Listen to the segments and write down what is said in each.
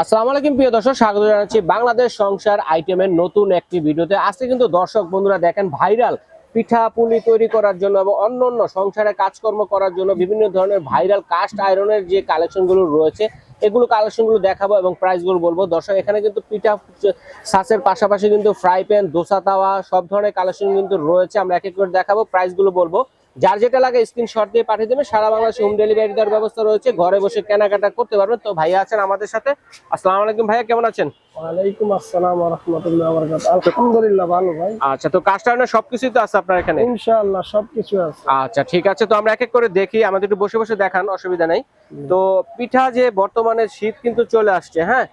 আসসালামু আলাইকুম, প্রিয় দর্শক, স্বাগত জানাচ্ছি বাংলাদেশ সংসার আইটেমের নতুন একটি ভিডিওতে। আজকে কিন্তু দর্শক বন্ধুরা দেখেন ভাইরাল পিঠা পুলি তৈরি করার জন্য এবং অন্য অন্য সংসারে কাজকর্ম করার জন্য বিভিন্ন ধরনের ভাইরাল কাস্ট আয়রনের যে কালেকশনগুলো রয়েছে, এগুলো কালেকশনগুলো দেখাবো এবং প্রাইসগুলো বলব। দর্শক, এখানে কিন্তু পিঠা সাসের পাশাপাশি কিন্তু ফ্রাই প্যান, দোসা তাওয়া, সব ধরনের কালেকশন কিন্তু রয়েছে। আমরা এক এক করে দেখাবো, প্রাইসগুলো বলব। যার যেটা লাগে স্ক্রিনশট দিয়ে পাঠিয়ে দেবেন সারা বাংলাদেশে হোম ডেলিভারি দেওয়ার ব্যবস্থা রয়েছে। ঘরে বসে কেনাকাটা করতে পারবেন তো ভাইয়া আছেন আমাদের সাথে। আসসালামু আলাইকুম ভাইয়া কেমন আছেন? ওয়ালাইকুম আসসালাম ওয়া রাহমাতুল্লাহি ওয়া বারাকাতুহু আলহামদুলিল্লাহ ভালো ভাই। আচ্ছা তো সবকিছুই তো আছে আপনার এখানে? ইনশাআল্লাহ সবকিছু আছে। আচ্ছা ঠিক আছে। তো আমরা এক এক করে দেখি। আমাদের একটু বসে বসে দেখান অসুবিধা নেই। তো পিঠা যে বর্তমানে শীত কিন্তু চলে আসছে হ্যাঁ?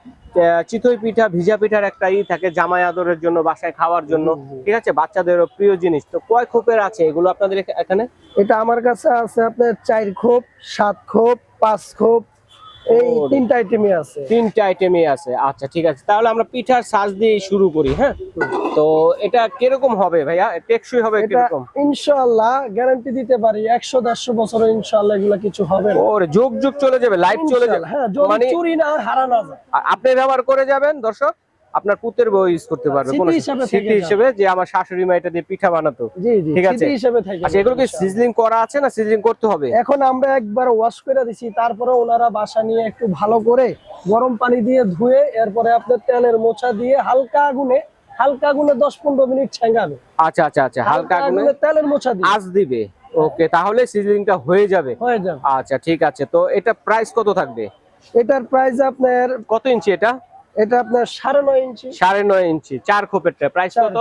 চিতই পিঠা ভিজা পিঠার একটা ই থাকে জামাই আদরের জন্য বাসায় খাওয়ার জন্য। ঠিক আছে? বাচ্চাদেরও প্রিয় জিনিস। তো কয় খোপের আছে এগুলো আপনাদের এখানে? এটা আমার কাছে আছে আপনার চার খোপ সাত খোপ পাঁচ খোপ এই তিনটা আইটেমই আছে। তিনটা আইটেমই আছে। আচ্ছা ঠিক আছে। তাহলে আমরা পিঠার সাজ দিয়ে শুরু করি হ্যাঁ? তো এটা কীরকম হবে ভাইয়া? টেকসই হবে এটা কীরকম? ইনশাআল্লাহ গ্যারান্টি দিতে পারি। একশো দেড়শো বছরে ইনশাআল্লাহ এগুলা কিছু হবে না। ওরে যুগ যুগ চলে যাবে লাইফ চলে যাবে। হ্যাঁ মানে চুরি না হারা না যায়। আপনি ব্যবহার করে যাবেন দর্শক? আপনার পুতের বউ ইউজ করতে পারবে স্মৃতি হিসাবে যে আমার শাশুড়ি মা এটা দিয়ে পিঠা বানাতো। ঠিক আছে। স্মৃতি হিসেবে থাকে আচ্ছা এগুলো কি সিজলিং করা আছে না সিজলিং করতে হবে? এখন আমরা একবার ওয়াশ করে দিছি তারপরে ওনারা বাসা নিয়ে একটু ভালো করে গরম পানি দিয়ে ধুয়ে এরপরে আপনার তেলের মোছা দিয়ে হালকা আগুনে হালকা আগুনে দশ পনেরো মিনিট ছেঙ্গাবে আচ্ছা আচ্ছা আচ্ছা হালকা আগুনে তেলের মোছা দিয়ে। আঁচ দিবে। ওকে তাহলে সিজলিংটা হয়ে যাবে। হয়ে যাবে। আচ্ছা ঠিক আছে তো এটা প্রাইস কত থাকবে? এটার প্রাইস আপনার কত ইঞ্চি এটা? এটা আপনার সাড়ে নয় ইঞ্চি। সাড়ে নয় ইঞ্চি চার খোপেরটা প্রাইস কত?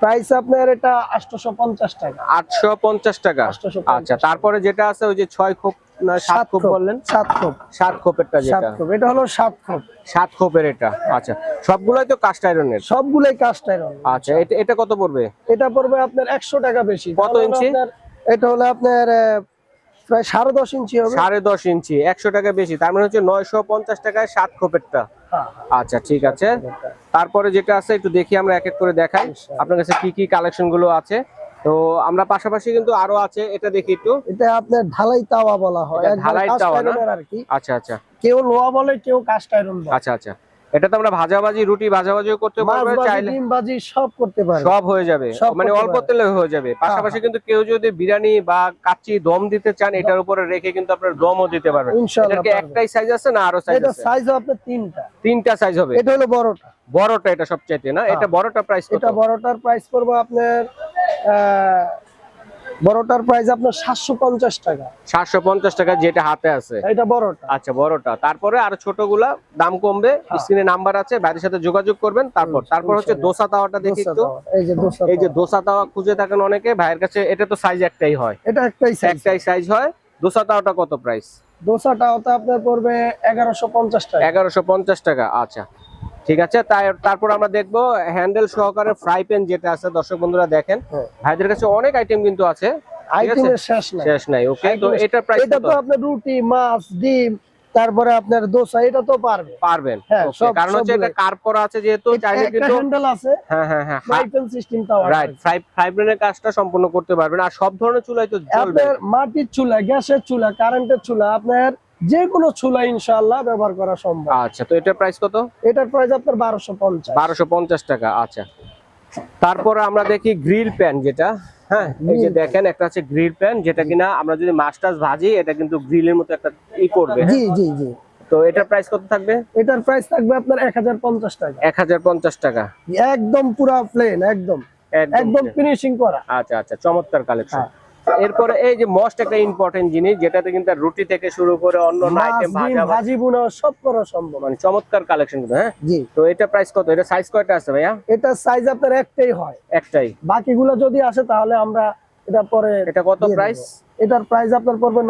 প্রাইস আপনার এটা আটশোশো পঞ্চাশ টাকা। আটশো পঞ্চাশ টাকা। 850 আচ্ছা তারপরে যেটা আছে ওই যে ছয় খোপ না খোপ বললেন? খোপ। খোপেরটা খোপ। এটা হলো খোপ। খোপের এটা। আচ্ছা সবগুলোই তো কাস্ট আয়রনের সবগুলোই কাস্ট আয়রন আচ্ছা এটা এটা কত পড়বে? এটা পড়বে আপনার একশো টাকা বেশি। কত ইঞ্চি? এটা হলো আপনার প্রায় সাড়ে দশ ইঞ্চি হবে। সাড়ে দশ ইঞ্চি একশো টাকা বেশি। তার মানে হচ্ছে নয়শো পঞ্চাশ টাকায় সাত খোপেরটা। হ্যাঁ, আচ্ছা ঠিক আছে। তারপরে যেটা আছে একটু দেখি আমরা এক এক করে দেখাই। আপনার কাছে কি কি কালেকশনগুলো আছে? তো আমরা পাশাপাশি কিন্তু আরও আছে। এটা দেখি একটু। এটা আপনার ঢালাই তাওয়া বলা হয়। ঢালাই তাওয়া না? আচ্ছা আচ্ছা। কেউ লোহা বলে কেউ কাস্ট আয়রন আচ্ছা আচ্ছা। এটা তো আমরা ভাজাভাজি রুটি ভাজাভাজিও করতে পারবে ভাজি চাইলে ডিম ভাজি সব করতে পারে সব হয়ে যাবে। মানে অল্প তেলে হয়ে যাবে। পাশাপাশি কিন্তু কেউ যদি বিরিয়ানি বা কাচ্চি দম দিতে চান এটার উপরে রেখে কিন্তু আপনার দমও দিতে পারবেন। ইনশাআল্লাহ এটার কি পারবে। একটাই সাইজ আছে না আরও সাইজ এটা আছে? সাইজ আপনার তিনটা। তিনটা সাইজ হবে। এটা হলো বড়টা। বড়টা এটা সবচাইতে না? এটা বড়টা প্রাইস এটা বড়টার প্রাইস পড়বে আপনার আহ, বড়টার প্রাইস আপনার সাতশো পঞ্চাশ টাকা। 750 টাকা যেটা হাতে আছে। এটা বড়টা। আচ্ছা বড়টা। তারপরে আর ছোটগুলা দাম কমবে হ্যাঁ। স্ক্রিনে নাম্বার আছে বাইরের সাথে যোগাযোগ করবেন তারপর তারপর হচ্ছে দোসা তাওয়াটা দেখি একটু। এই যে দোসা এই যে। দোসা তাওয়া খুঁজে থাকেন অনেকে ভাইয়ের কাছে এটা তো সাইজ একটাই হয়। এটা একটাই সাইজ একটাই সাইজ হয়। দোসা তাওয়াটা কত প্রাইস দোসাটা ওটা আপনার পড়বে এগারোশো পঞ্চাশ টাকা। এগারোশো পঞ্চাশ টাকা আচ্ছা। ঠিক আছে? তারপর আমরা দেখব হ্যান্ডেল সহকারে ফ্রাই প্যান যেটা আছে দর্শক বন্ধুরা দেখেন হ্যাঁ। ভাইদের কাছে অনেক আইটেম কিন্তু আছে আইটেমের শেষ নাই। শেষ নাই ওকে তো Item- প্রাইস এটা তো আপনার রুটি মাছ ডিম তারপরে আপনার দোসা এটা তো পারবে। পারবেন হ্যাঁ, কারণ হচ্ছে এটা কার্ভ করা আছে যেহেতু চাইলে কিন্তু হ্যান্ডেল আছে। হ্যাঁ হ্যাঁ হ্যাঁ ফ্রাইপ্যান সিস্টেমটাও রাইট ফ্রাই ফ্রাই প্যানের কাজটা সম্পূর্ণ করতে পারবেন আর সব ধরনের চুলাই তো আপনার মাটির চুলা গ্যাসের চুলা কারেন্টের চুলা আপনার যে কোনো চুলা ইনশাআল্লাহ ব্যবহার করা সম্ভব। আচ্ছা তো এটার প্রাইস কত? এটার প্রাইস আপনার বারোশো পঞ্চাশ। বারোশো পঞ্চাশ টাকা আচ্ছা। তারপরে আমরা দেখি গ্রিল প্যান যেটা হ্যাঁ এই যে দেখেন একটা আছে গ্রিল প্যান যেটা কিনা আমরা যদি মাছ টাছ ভাজি এটা কিন্তু গ্রিলের মতো একটা ই করবে হ্যাঁ? জি জি জি। তো এটার প্রাইস কত থাকবে? এটার প্রাইস থাকবে আপনার এক হাজার পঞ্চাশ টাকা। এক হাজার পঞ্চাশ টাকা। একদম পুরা প্লেন একদম। একদম ফিনিশিং করা। আচ্ছা আচ্ছা চমৎকার কালেকশন। এরপরে এই যে মোস্ট একটা ইম্পর্টেন্ট জিনিস যেটাতে কিন্তু রুটি থেকে শুরু করে অন্য আইটেম ভাজা ভাজি বুনা সব করা সম্ভব। মানে চমৎকার কালেকশন কিন্তু হ্যাঁ? জি। তো এটা প্রাইস কত? এটা সাইজ কয়টা আছে ভাইয়া? এটা সাইজ আপনার একটাই হয়। একটাই। বাকিগুলো যদি আসে তাহলে আমরা এটা পরে এটা কত প্রাইস এটার প্রাইস আপনার পড়বে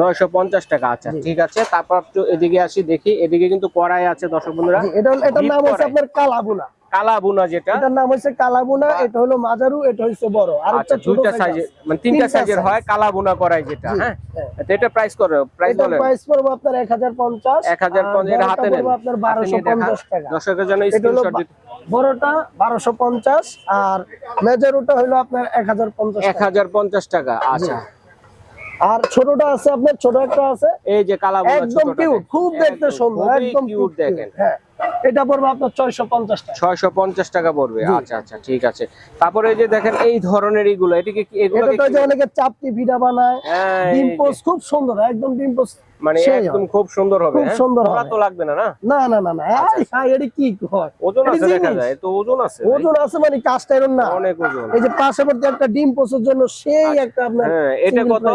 নয়শো পঞ্চাশ টাকা। আচ্ছা ঠিক আছে। তারপর একটু এদিকে আসি দেখি। এদিকে কিন্তু কড়াই আছে দর্শক বন্ধুরা। এটা এটার নাম হচ্ছে। আপনার কালাবুনা কালা বুনা যেটা। এটার নাম হচ্ছে কালাবুনা। এটা হলো মাজারু এটা হচ্ছে বড়। আর আচ্ছা একটা ছোট দুইটা size মানে তিনটা সাইজের হয় কালা বুনা করাই যেটা হ্যাঁ? হ্যাঁ। তো এটা প্রাইস করে প্রাইস বলেন। প্রাইস পড়বে আপনার এক হাজার পঞ্চাশ 1050 এটা হাতে নেন। আপনার হাতে বারোশো নিয়ে দেখান। পঞ্চাশ টাকা। দর্শকের জন্য স্ক্রিনশট দিতে বড়টা বারোশো পঞ্চাশ আর মেজারুটা হলো আপনার এক হাজার পঞ্চাশ এক হাজার পঞ্চাশ টাকা আচ্ছা। আর ছোটটা আছে আপনার ছোট একটা আছে। এই যে কালাবুনা একদম কিউট খুব দেখতে সুন্দর একদম কিউট দেখেন। হ্যাঁ। এটা পড়বে আপনার ছয়শো পঞ্চাশ টাকা। টাকা পড়বে। আচ্ছা আচ্ছা ঠিক আছে। তারপরে এই যে দেখেন এই ধরনের এটিকে কি এগুলো এটা তো অনেকে চাপটি ভিডা বানায় হ্যাঁ, ডিম খুব সুন্দর একদম ডিম মানে একদম খুব সুন্দর হবে খুব হ্যাঁ? সুন্দর হবে। তো লাগবে না না? না না না না। আচ্ছা, হ্যাঁ, এটা কি হয়? ওজন আছে দেখা যায় তো ওজন আছে ওজন আছে মানে কাজটা এরকম না। অনেক ওজন। এই যে পাশাপাশি একটা ডিম জন্য সেই একটা আপনার হ্যাঁ, এটা কত?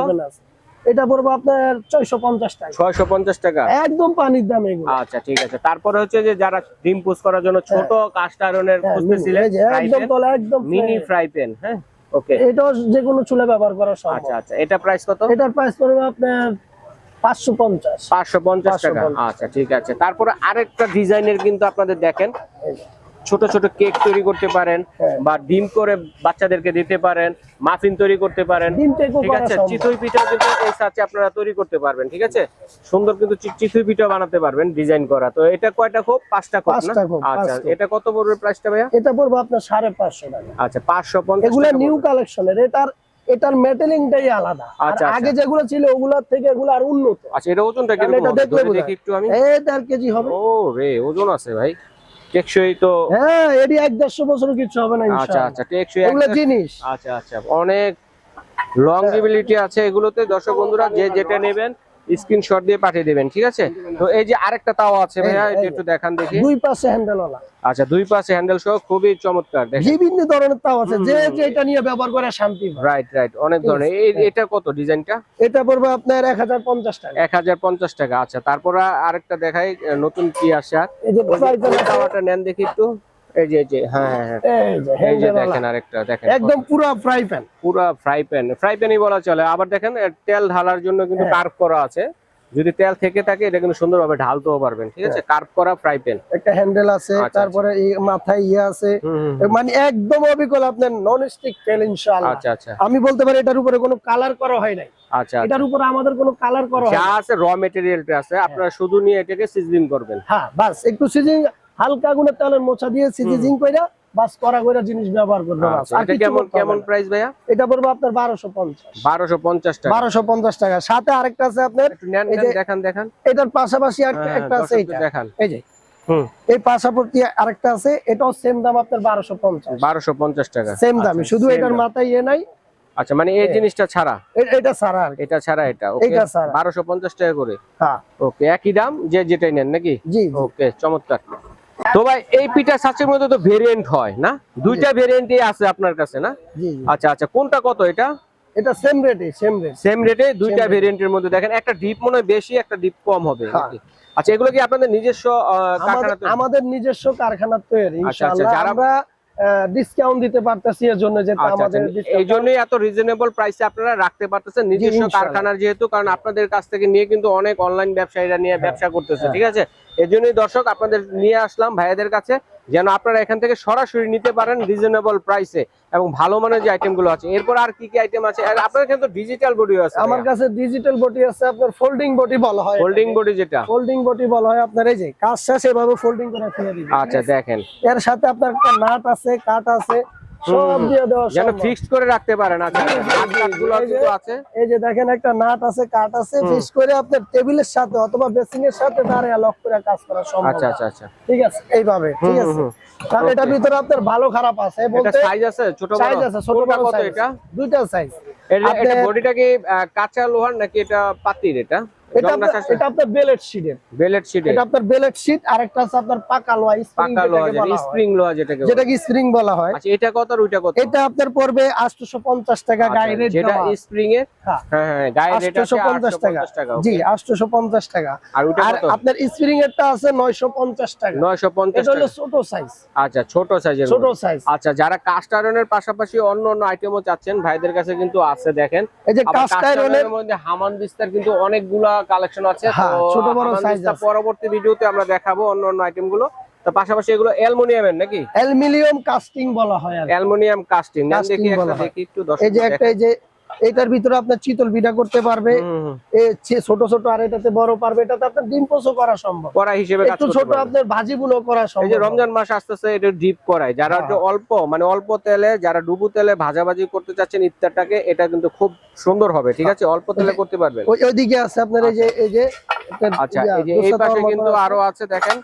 এটা পড়বে আপনার ছয়শো পঞ্চাশ টাকা। ছয়শো পঞ্চাশ টাকা? একদম পানির দাম এগুলো। আচ্ছা ঠিক আছে। তারপরে হচ্ছে যে যারা ডিম পোস্ট করার জন্য ছোট কাস্ট আয়রনের হ্যাঁ, খুঁজতেছিলেন একদম তলে একদম মিনি ফ্রাই। প্যান হ্যাঁ? ওকে এটাও যে কোনো চুলে ব্যবহার করা সম্ভব। আচ্ছা আচ্ছা। এটা প্রাইস কত? এটার প্রাইস পড়বে আপনার পাঁচশো পঞ্চাশ। পাঁচশো পঞ্চাশ টাকা। আচ্ছা ঠিক আছে। তারপরে আরেকটা ডিজাইনের কিন্তু আপনাদের দেখেন। ছোট ছোট কেক তৈরি করতে পারেন হ্যাঁ। বা ডিম করে বাচ্চাদেরকে দিতে পারেন মাফিন তৈরি করতে পারেন। ঠিক আছে? চিতই পিঠা কিন্তু এই সাথে আপনারা তৈরি করতে পারবেন ঠিক আছে? সুন্দর কিন্তু চি- চিতই পিঠা বানাতে পারবেন ডিজাইন করা। তো এটা কয়টা খোপ? পাঁচটা খোপ না? আচ্ছা এটা কত পড়বে প্রাইসটা ভাইয়া? এটা পড়বে আপনার সাড়ে পাঁচশো টাকা। আচ্ছা পাঁচশো পঞ্চাশ এগুলো নিউ। কালেকশনের এটার এটার মেটেলিংটাই আলাদা। আর আচ্ছা, আচ্ছা। আগে যেগুলো ছিল ওগুলোর থেকে এগুলো আর উন্নত। আচ্ছা এটা ওজনটা কীরকম এটা? দেখলে দেখি একটু আমি। এই দেড় কেজি হবে। ও রে ওজন আছে ভাই। টেকসই তো হ্যাঁ এটি এক দেড়শো বছর কিছু হবে না আচ্ছা ইনশাআল্লাহ। আচ্ছা টেকসই এগুলো জিনিস আচ্ছা আচ্ছা অনেক লংজিবিলিটি আছে এগুলোতে দর্শক বন্ধুরা যে যেটা নেবেন স্ক্রিনশট দিয়ে পাঠিয়ে দেবেন ঠিক আছে? তো এই যে আরেকটা তাও আছে ভাইয়া এটা একটু দেখান দেখি। দুই পাশে হ্যান্ডেল হ্যান্ডেলওয়ালা আচ্ছা দুই পাশে হ্যান্ডেল সহ খুবই চমৎকার দেখেন। বিভিন্ন ধরনের তাও আছে যে যে এটা নিয়ে ব্যবহার করে শান্তি রাইট রাইট অনেক ধরনের। এই এটা কত ডিজাইনটা? এটা পড়বে আপনার এক হাজার পঞ্চাশ টাকা। এক হাজার পঞ্চাশ টাকা আচ্ছা তারপর আরেকটা দেখাই নতুন কি আসে এই যে তাওয়াটা নেন দেখি একটু। এই যে যে হ্যাঁ হ্যাঁ হ্যাঁ। এই যে এই যে handleওয়ালা। দেখেন আরেকটা দেখেন একদম পুরো ফ্রাই প্যান পুরো ফ্রাই প্যান ফ্রাই প্যানই বলা চলে। আবার দেখেন তেল ঢালার জন্য কিন্তু হ্যাঁ। কার্ভ করা আছে। যদি তেল থেকে থাকে এটা কিন্তু সুন্দরভাবে ঢালতেও পারবেন ঠিক আছে? কার্ভ করা ফ্রাই প্যান একটা হ্যান্ডেল আছে আচ্ছা, তারপরে মাথায় ইয়ে আছে। মানে একদম অবিকল আপনার নন স্টিক তেল ইনশাআল্লাহ। আচ্ছা আচ্ছা। আমি বলতে পারি এটার উপরে কোনো কালার করা হয় নাই। আচ্ছা আচ্ছা। এটার উপরে আমাদের কোনো কালার করা হয় যা আছে র মেটেরিয়ালটা আছে আপনারা শুধু নিয়ে এটাকে সিজনিং করবেন। হ্যাঁ বাস একটু সিজিং হালকা গুণে তেলের মোছা দিয়ে সিজিং কইরা বাস করা কইরা জিনিস ব্যবহার করবে আচ্ছা আর কেমন কেমন প্রাইস ভাইয়া? এটা পড়বে আপনার বারোশো পঞ্চাশ। বারোশো পঞ্চাশ টাকা। সাথে আরেকটা আছে আপনার দেখান দেখান। এটার পাশাপাশি হ্যাঁ, একটা আছে এটা দেখান। এই যে। এই পাশাপাশি আরেকটা আছে এটাও সেম দাম আপনার বারোশো পঞ্চাশ। বারোশো পঞ্চাশ টাকা। সেম দামে আচ্ছা, শুধু এটার মাথায় ইয়ে নাই। আচ্ছা মানে এই জিনিসটা ছাড়া? এটা ছাড়া এটা ছাড়া এটা ওকে এটা ছাড়া। বারোশো পঞ্চাশ টাকা করে? হ্যাঁ। ওকে একই দাম যে যেটাই নেন নাকি? জি। ওকে চমৎকার। তো ভাই এই পিঠা সাচের মধ্যে তো ভেরিয়েন্ট হয় না? দুইটা ভেরিয়েন্টই আছে আপনার কাছে না? আচ্ছা আচ্ছা কোনটা কত এটা? এটা সেম রেটে সেম রেট সেম রেটে দুইটা। ভেরিয়েন্টের মধ্যে। দেখেন একটা ডিপ মনে হয় বেশি একটা ডিপ কম হবে হ্যাঁ। আচ্ছা এগুলো কি আপনাদের নিজস্ব কারখানা আমাদের নিজস্ব কারখানা তৈরি আচ্ছা, ইনশাআল্লাহ যারা- আমরা ডিসকাউন্ট দিতে পারতেছি এর জন্য যে আচ্ছা, আচ্ছা। আমাদের এই জন্যই এত রিজনেবল প্রাইসে আপনারা রাখতে পারতেছেন নিজস্ব। কারখানার যেহেতু কারণ আপনাদের কাছ থেকে নিয়ে কিন্তু অনেক অনলাইন ব্যবসায়ীরা নিয়ে হ্যাঁ, ব্যবসা করতেছে হ্যাঁ। ঠিক আছে এর জন্যই দর্শক আপনাদের নিয়ে আসলাম ভাইয়াদের কাছে যেন আপনারা এখান থেকে সরাসরি নিতে পারেন রিজনেবল প্রাইসে এবং ভালো মানের যে আইটেমগুলো আছে। এরপর আর কি কি আইটেম আছে? আপনার এখানে কিন্তু ডিজিটাল বডি আছে আমার কাছে ডিজিটাল বডি আছে আপনার ফোল্ডিং বডি বলা হয়। ফোল্ডিং বডি যেটা। ফোল্ডিং বডি বলা হয় আপনার এই যে কাজ শেষ এভাবে ফোল্ডিং করে ফেলে দিবেন আচ্ছা দেখেন। এর সাথে আপনার একটা নাট আছে কাট আছে। সব দিয়ে দেওয়া যেন ফিক্সড করে রাখতে পারেন আচ্ছা আছে। এই যে দেখেন একটা নাট আছে কাট আছে ফিক্স করে আপনার টেবিলের সাথে অথবা বেসিং এর সাথে দাঁড়িয়ে লক করে কাজ করা সম্ভব আচ্ছা আচ্ছা আচ্ছা। ঠিক আছে এইভাবে ঠিক আছে। এটার ভিতরে আপনার ভালো খারাপ আছে বলতে সাইজ আছে ছোট বড়? সাইজ আছে ছোট বড় কত এটা? দুইটা সাইজ এটা বডিটা কি কাঁচা লোহার নাকি এটা পাতির এটা? এটা আপনার এটা আপনার বেলেট শিটের বেলেট শিটে এটা আপনার বেলেট শিট আর আছে আপনার পাকা লোহা স্প্রিং পাকা লোহা স্প্রিং লোহা যেটাকে বলে। স্প্রিং বলা হয়। আচ্ছা এটা কত আর ওইটা কত? এটা আপনার পড়বে 850 টাকা আচ্ছা, গায়ে রেট যেটা স্প্রিং এর হ্যাঁ। হ্যাঁ হ্যাঁ গায়ে রেট আছে 850 টাকা। 850 টাকা জি okay। 850 টাকা। আর ওইটা কত? আপনার স্প্রিং এরটা আছে 950 টাকা। 950 এটা হলো ছোট সাইজ আচ্ছা ছোট সাইজের ছোট সাইজ আচ্ছা যারা কাস্ট আয়রনের পাশাপাশি অন্য অন্য আইটেমও চাচ্ছেন ভাইদের কাছে কিন্তু আছে দেখেন। এই যে কাস্ট আয়রনের মধ্যে হামান বিস্তার কিন্তু অনেকগুলা কালেকশন আছে হ্যাঁ, ছোট বড় সাইজ। পরবর্তী ভিডিওতে আমরা দেখাবো অন্য অন্য আইটেমগুলো। তো পাশাপাশি এগুলো অ্যালুমিনিয়ামের নাকি? অ্যালুমিনিয়াম কাস্টিং বলা হয় আর অ্যালুমিনিয়াম কাস্টিং দেখি একটা দেখি একটু দর্শক এই যে একটা এই যে এটার ভিতরে আপনার চিতল পিঠা করতে পারবে। ছোট ছোট আর এটাতে বড় পারবে। এটাতে আপনার ডিম পোস্টও করা সম্ভব। করা হিসেবে একটু ছোট আপনার ভাজি গুলো করা এই সম্ভব। যে রমজান মাস আসতেছে এটা ডিপ করায় যারা হ্যাঁ। অল্প মানে অল্প তেলে যারা ডুবু তেলে ভাজাভাজি করতে চাচ্ছেন ইফতারটাকে এটা কিন্তু খুব সুন্দর হবে ঠিক আছে? অল্প তেলে করতে পারবেন। ওই ওইদিকে আছে আপনার এই যে এই যে আচ্ছা এই যে এই পাশে কিন্তু আরও আছে দেখেন।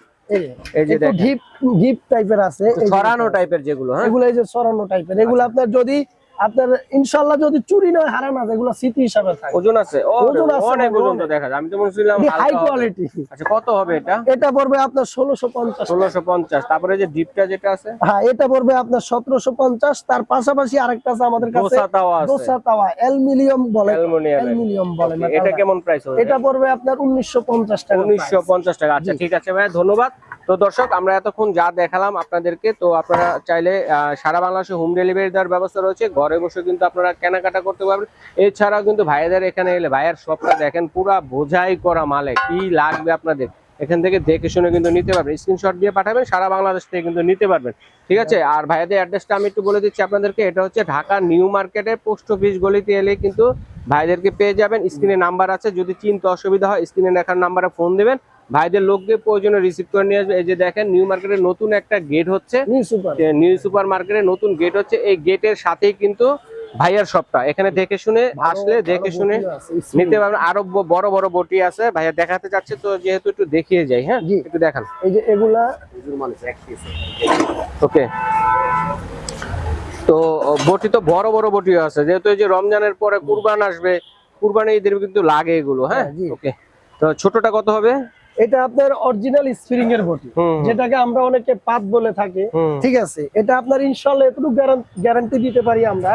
ডিপ ডিপ টাইপের আছে। ছড়ানো টাইপের যেগুলো হ্যাঁ? এগুলো এই যে সরানো টাইপের এগুলো আপনার যদি আপনার ইনশাল্লাহ যদি চুরি নয় হারা না এগুলো স্মৃতি হিসাবে থাকে। ওজন আছে? ওজন আছে, অনেক ওজন। তো দেখা যায়। আমি তো বলছিলাম হাই কোয়ালিটি আচ্ছা কত হবে এটা? এটা পড়বে আপনার ষোলোশো পঞ্চাশ। ষোলোশো পঞ্চাশ। তারপরে যে ডিপটা যেটা আছে? হ্যাঁ এটা পড়বে আপনার সতেরোশো পঞ্চাশ। তার পাশাপাশি আরেকটা আছে আমাদের কাছে। দোসা তাওয়া আছে। দোসা তাওয়া অ্যালুমিনিয়াম বলে। অ্যালুমিনিয়াম। বলে এটা কেমন প্রাইস হবে? এটা পড়বে আপনার উনিশশো পঞ্চাশ টাকা উনিশশো পঞ্চাশ টাকা। আচ্ছা ঠিক আছে ভাই ধন্যবাদ। তো দর্শক, আমরা এতক্ষণ যা দেখালাম আপনাদেরকে, তো আপনারা চাইলে সারা বাংলাদেশে হোম ডেলিভারি দেওয়ার ব্যবস্থা রয়েছে। ঘরে বসে কিন্তু আপনারা কেনাকাটা করতে পারবেন। এছাড়াও কিন্তু ভাইদের এখানে এলে, ভাইয়ের শপটা দেখেন, পুরা বোঝাই করা মালে, কি লাগবে আপনাদের। এখান থেকে দেখে শুনে কিন্তু নিতে পারবেন। স্ক্রিনশট দিয়ে পাঠাবেন, সারা বাংলাদেশ থেকে কিন্তু নিতে পারবেন। ঠিক আছে? আর ভাইদের অ্যাড্রেসটা আমি একটু বলে দিচ্ছি আপনাদেরকে, এটা হচ্ছে ঢাকা নিউ মার্কেটের পোস্ট অফিস গলিতে এলে কিন্তু ভাইদেরকে পেয়ে যাবেন। স্ক্রিনে নাম্বার আছে, যদি চিনতে অসুবিধা হয় স্ক্রিনে দেখার নাম্বারে ফোন দেবেন। ভাইদের লোককে প্রয়োজনে রিসিভ করে নিয়ে আসবে। এই যে দেখেন নিউ মার্কেটের নতুন একটা গেট হচ্ছে। নিউ সুপার মার্কেটের নতুন গেট হচ্ছে। এই গেটের সাথেই কিন্তু ভাইয়ার শপটা এখানে দেখে শুনে আসলে দেখে শুনে নিতে পারবেন। আরও বড় বড় বটি আছে। ভাইয়া দেখাতে চাচ্ছে তো যেহেতু একটু দেখিয়ে যাই হ্যাঁ? একটু দেখান। এই যে এগুলা ওকে। তো বটি তো বড় বড় বটি আছে। যেহেতু এই যে রমজানের পরে কুরবান আসবে কুরবানি ঈদের কিন্তু লাগে এগুলো হ্যাঁ? হ্যাঁ, ওকে। তো ছোটটা কত হবে? এটা আপনার অরিজিনাল স্প্রিং এর বটি। যেটাকে আমরা অনেকে পাত বলে থাকি। ঠিক আছে? এটা আপনার ইনশাল্লাহ এতটুকু গ্যারান্টি দিতে পারি আমরা।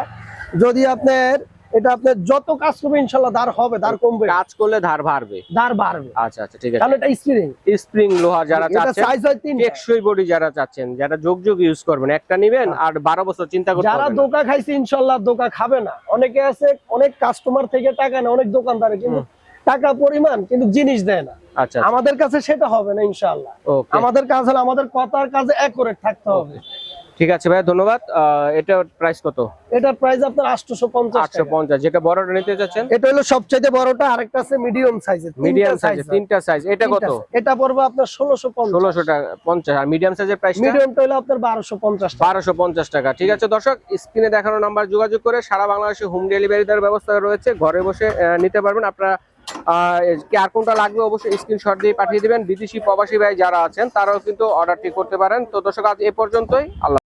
যদি আপনার এটা আপনার যত কাজ করবে ইনশাল্লাহ দাঁড় হবে দাঁড় কমবে। কাজ করলে ধার বাড়বে। দাঁড় বাড়বে। আচ্ছা আচ্ছা ঠিক আছে। তাহলে এটা স্প্রিং স্প্রিং লোহা যারা চাচ্ছেন সাইজ হয় তিন টেকসই বডি যারা চাচ্ছেন যারা যোগ যোগ ইউজ করবেন একটা নিবেন আর বারো বছর চিন্তা করতে যারা দোকা খাইছে ইনশাল্লাহ দোকা খাবে না। অনেকে আছে অনেক কাস্টমার থেকে টাকা নেয় অনেক দোকানদারে কিন্তু টাকা পরিমাণ কিন্তু জিনিস দেয় না। আচ্ছা আমাদের কাছে সেটা হবে না ইনশাল্লাহ আমাদের কাজ হলো আমাদের কথার কাজে অ্যাকুরেট থাকতে হবে। ঠিক আছে ভাই ধন্যবাদ। এটা প্রাইস কত? এটার প্রাইস আপনার আটশোশো পঞ্চাশ আটশো পঞ্চাশ যেটা বড়টা নিতে চাচ্ছেন? এটা হলো সবচাইতে বড়টা আরেকটা আছে মিডিয়াম সাইজের মিডিয়াম সাইজ তিনটা সাইজ এটা কত? এটা পড়বে আপনার ষোলোশো পঞ্চাশ। ষোলোশো টাকা পঞ্চাশ। আর মিডিয়াম সাইজের প্রাইসটা মিডিয়ামটা হলো আপনার বারোশো পঞ্চাশ টাকা। বারোশো পঞ্চাশ টাকা। ঠিক আছে দর্শক স্ক্রিনে দেখানো নাম্বার যোগাযোগ করে সারা বাংলাদেশে হোম ডেলিভারি দেওয়ার ব্যবস্থা রয়েছে। ঘরে বসে নিতে পারবেন। আপনারা আর কোনটা লাগবে অবশ্যই স্ক্রিনশট দিয়ে পাঠিয়ে দেবেন। বিদেশি প্রবাসী ভাই যারা আছেন, তারাও কিন্তু অর্ডারটি করতে পারেন। তো দর্শক, আজ এ পর্যন্তই। আল্লাহ